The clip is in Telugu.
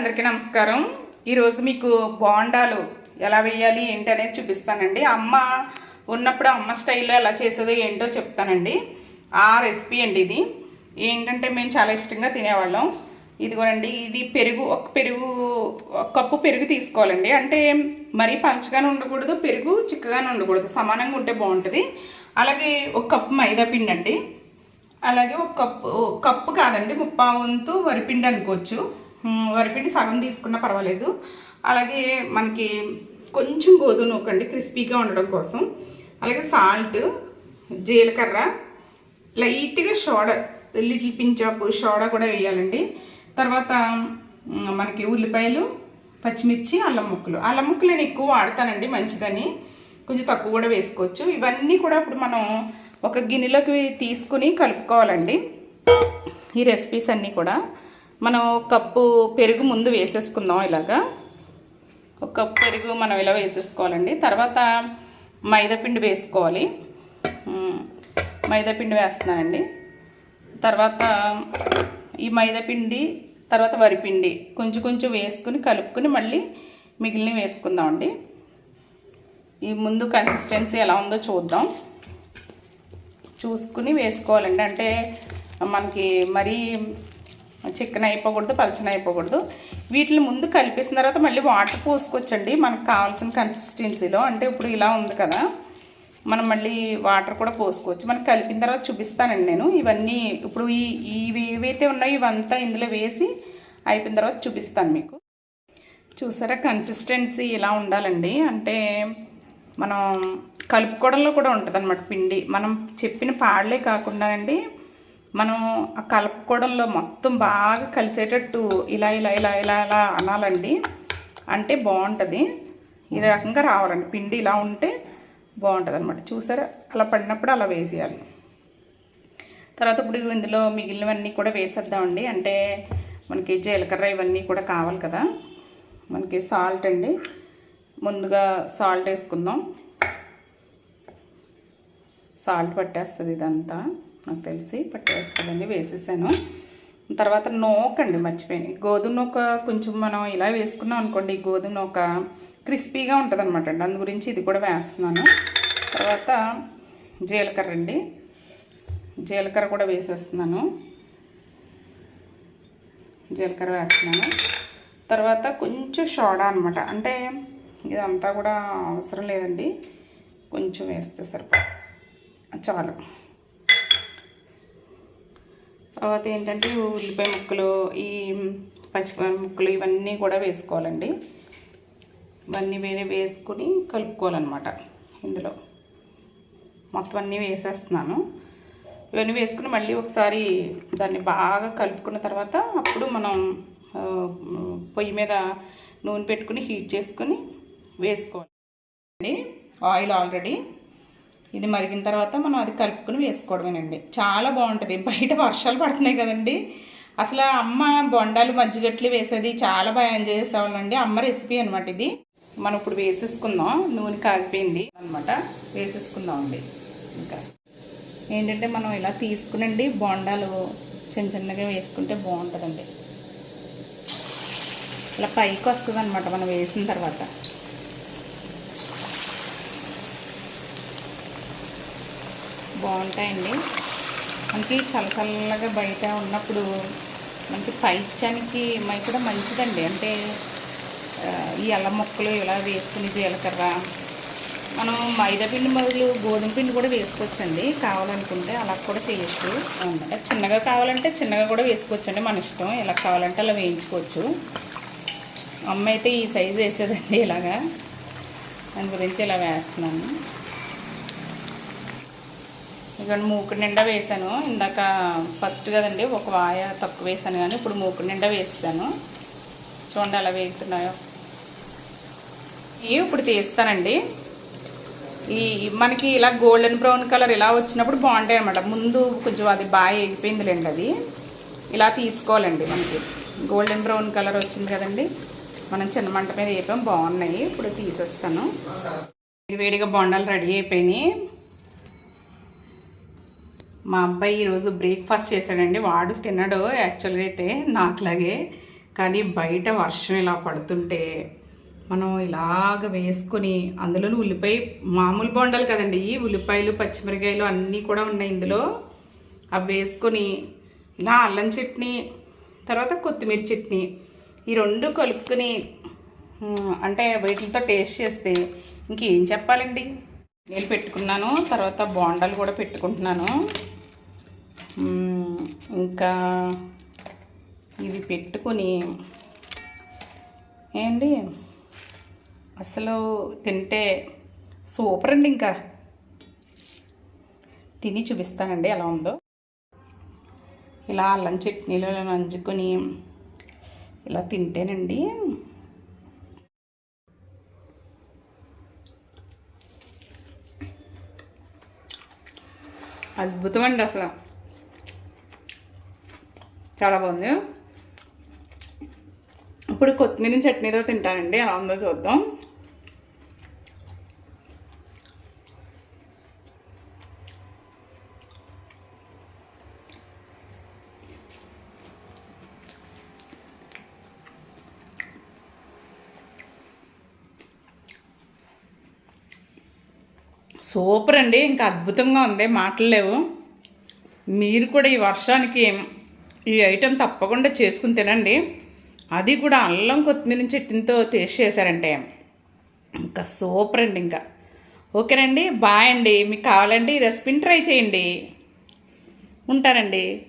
అందరికీ నమస్కారం. ఈరోజు మీకు బోండాలు ఎలా వేయాలి ఏంటి అనేది చూపిస్తానండి. అమ్మ ఉన్నప్పుడు అమ్మ స్టైల్లో ఎలా చేసేదో ఏంటో చెప్తానండి. ఆ రెసిపీ అండి ఇది. ఏంటంటే మేము చాలా ఇష్టంగా తినేవాళ్ళం. ఇదిగోనండి ఇది పెరుగు ఒక పెరుగు ఒక కప్పు పెరుగు తీసుకోవాలండి. అంటే మరీ పంచగానే ఉండకూడదు పెరుగు చిక్కగానే ఉండకూడదు. సమానంగా ఉంటే బాగుంటుంది. అలాగే ఒక కప్పు మైదా పిండి అండి అలాగే ఒక కప్పు కప్పు కాదండి ముప్పా వంతు వరిపిండి అనుకోవచ్చు. వరిపిండి సగం తీసుకున్నా పర్వాలేదు. అలాగే మనకి కొంచెం గోధుమ నూకండి క్రిస్పీగా ఉండడం కోసం. అలాగే సాల్ట్ జీలకర్ర లైట్గా సోడా లిటిల్ పించ్ సోడా కూడా వేయాలండి. తర్వాత మనకి ఉల్లిపాయలు పచ్చిమిర్చి అల్లం ముక్కలు. అల్లం ముక్కలు నేను ఎక్కువ వాడతానండి మంచిదని. కొంచెం తక్కువ కూడా వేసుకోవచ్చు. ఇవన్నీ కూడా ఇప్పుడు మనం ఒక గిన్నెలోకి తీసుకుని కలుపుకోవాలండి. ఈ రెసిపీస్ అన్నీ కూడా. మనం ఒక కప్పు పెరుగు ముందు వేసేసుకుందాం ఇలాగా. ఒక కప్పు పెరుగు మనం ఇలా వేసేసుకోవాలండి. తర్వాత మైదాపిండి వేసుకోవాలి. మైదాపిండి వేస్తున్నానండి. తర్వాత ఈ మైదాపిండి తర్వాత వరిపిండి కొంచెం కొంచెం వేసుకుని కలుపుకుని మళ్ళీ మిగిలిన వేసుకుందామండి. ఈ ముందు కన్సిస్టెన్సీ ఎలా ఉందో చూద్దాం. చూసుకుని వేసుకోవాలండి. అంటే మనకి మరీ చికెన్ అయిపోకూడదు పలచన అయిపోకూడదు. వీటిని ముందు కలిపేసిన తర్వాత మళ్ళీ వాటర్ పోసుకోవచ్చండి మనకు కావాల్సిన కన్సిస్టెన్సీలో అంటే ఇప్పుడు ఇలా ఉంది కదా మనం మళ్ళీ వాటర్ కూడా పోసుకోవచ్చు. మనకు కలిపిన తర్వాత చూపిస్తానండి నేను. ఇవన్నీ ఇప్పుడు ఈ ఇవి ఏవైతే ఉన్నాయో ఇవంతా ఇందులో వేసి అయిపోయిన తర్వాత చూపిస్తాను మీకు. చూసారా కన్సిస్టెన్సీ ఇలా ఉండాలండి. అంటే మనం కలుపుకోవడంలో కూడా ఉంటుంది పిండి. మనం చెప్పిన పాడలే కాకుండా అండి మనం ఆ కలుపుకోవడంలో మొత్తం బాగా కలిసేటట్టు ఇలా ఇలా ఇలా ఇలా ఇలా అనాలండి. అంటే బాగుంటుంది. ఈ రకంగా రావాలండి. పిండి ఇలా ఉంటే బాగుంటుంది అనమాట చూసారా? అలా పడినప్పుడు అలా వేసేయాలి. తర్వాత ఇప్పుడు ఇందులో మిగిలినవన్నీ కూడా వేసేద్దామండి. అంటే మనకి జీలకర్ర ఇవన్నీ కూడా కావాలి కదా. మనకి సాల్ట్ అండి. ముందుగా సాల్ట్ వేసుకుందాం. సాల్ట్ పట్టేస్తుంది ఇదంతా. నాకు తెలిసి పట్టేస్తుందండి వేసేసాను. తర్వాత నూకండి మర్చిపోయాను. గోధుమ నూక కొంచెం మనం ఇలా వేసుకున్నాం అనుకోండి ఈ గోధుమ నూక క్రిస్పీగా ఉంటుంది అనమాట అండి. అందు గురించి ఇది కూడా వేస్తున్నాను. తర్వాత జీలకర్ర అండి. జీలకర్ర కూడా వేసేస్తున్నాను. జీలకర్ర వేస్తున్నాను. తర్వాత కొంచెం సోడా అనమాట అంటే ఇదంతా కూడా అవసరం లేదండి. కొంచెం వేస్తే సరిపో చాలు. తర్వాత ఏంటంటే ఉల్లిపాయ ముక్కలు ఈ పచ్చిమిరపకాయ ముక్కలు ఇవన్నీ కూడా వేసుకోవాలండి. ఇవన్నీ వేరే వేసుకుని కలుపుకోవాలన్నమాట ఇందులో. మొత్తం అన్నీ వేసేస్తున్నాను. ఇవన్నీ వేసుకుని మళ్ళీ ఒకసారి దాన్ని బాగా కలుపుకున్న తర్వాత అప్పుడు మనం పొయ్యి మీద నూనె పెట్టుకుని హీట్ చేసుకుని వేసుకోవాలి ఆయిల్ ఆల్రెడీ ఇది మరిగిన తర్వాత మనం అది కలుపుకుని వేసుకోవడమేనండి. చాలా బాగుంటుంది. బయట వర్షాలు పడుతున్నాయి కదండి. అసలు అమ్మ బొండాలు మజ్జిగట్లు వేసేది చాలా బాగా ఎంజాయ్ చేసేవాళ్ళండి. అమ్మ రెసిపీ అనమాట ఇది. మనం ఇప్పుడు వేసేసుకుందాం. నూనె కాగిపోయింది అనమాట వేసేసుకుందాం అండి ఇంకా ఏంటంటే మనం ఇలా తీసుకునండి బొండాలు చిన్న చిన్నగా వేసుకుంటే బాగుంటుందండి. ఇలా పైకి వస్తుంది అనమాట మనం వేసిన తర్వాత. బాగుంటాయండి. మనకి చల్ల బయట ఉన్నప్పుడు మనకి పైచ్యానికి మై కూడా మంచిదండి. అంటే ఈ అల్ల ముక్కలు ఇలా వేసుకుని జీలకర్ర మనం మైదా పిండి బదులు గోధుమ పిండి కూడా వేసుకోవచ్చండి. కావాలనుకుంటే అలా కూడా చేయొచ్చు. చిన్నగా కావాలంటే చిన్నగా కూడా వేసుకోవచ్చండి మన ఇష్టం. ఎలా కావాలంటే అలా వేయించుకోవచ్చు. అమ్మ అయితే ఈ సైజు వేసేదండి ఇలాగా. దాని గురించి ఇలా వేస్తున్నాను. ఇక్కడ మూకు నిండా వేసాను ఇందాక ఫస్ట్ కదండి ఒక వాయ తక్కువ వేసాను కానీ ఇప్పుడు మూకు నిండా వేసాను చూడండి ఎలా వేగుతున్నాయో. ఇవి ఇప్పుడు తీస్తానండి. ఈ మనకి ఇలా గోల్డెన్ బ్రౌన్ కలర్ ఇలా వచ్చినప్పుడు బాగుంటాయి అనమాట ముందు కొంచెం అది బాగా ఎగిపోయిందిలేండి అది. ఇలా తీసుకోవాలండి మనకి. గోల్డెన్ బ్రౌన్ కలర్ వచ్చింది కదండి. మనం చిన్న మంట మీద వేపాం బాగున్నాయి. ఇప్పుడు తీసేస్తాను. వేడిగా బొండాలు రెడీ అయిపోయినాయి. మా అబ్బాయి ఈరోజు బ్రేక్ఫాస్ట్ చేశాడండి. వాడు తినడు యాక్చువల్గా అయితే నాకులాగే. కానీ బయట వర్షం ఇలా పడుతుంటే మనం ఇలాగ వేసుకొని అందులో ఉల్లిపాయ మామూలు బొండాలు కదండి. ఈ ఉల్లిపాయలు పచ్చిమిరకాయలు అన్నీ కూడా ఉన్నాయి ఇందులో. అవి వేసుకొని ఇలా అల్లం చట్నీ తర్వాత కొత్తిమీర చట్నీ ఈ రెండు కలుపుకొని అంటే వీటితో టేస్ట్ చేస్తే ఇంకేం చెప్పాలండి? నీళ్ళు పెట్టుకున్నాను తర్వాత బోండాలు కూడా పెట్టుకుంటున్నాను. ఇంకా ఇవి పెట్టుకొని ఏండి అసలు తింటే సూపర్ అండి ఇంకా. తిని చూపిస్తానండి ఎలా ఉందో. ఇలా అల్లం చట్నీలో ఇలా నంచుకొని ఇలా తింటేనండి అద్భుతం అండి అసలు. చాలా బాగుంది. ఇప్పుడు కొత్తిమీర చట్నీతో తింటానండి ఎలా ఉందో చూద్దాం. సూపర్ అండి. ఇంకా అద్భుతంగా ఉంది. మాటలు లేవు. మీరు కూడా ఈ వర్షానికి ఈ ఐటెం తప్పకుండా చేసుకుని తినండి. అది కూడా అల్లం కొత్తిమీర చట్నీతో టేస్ట్ చేశారంటే ఇంకా సూపర్ అండి ఇంకా. ఓకేనండి. బాయ్ అండి. మీకు కావాలంటే ఈ రెసిపీని ట్రై చేయండి. ఉంటానండి.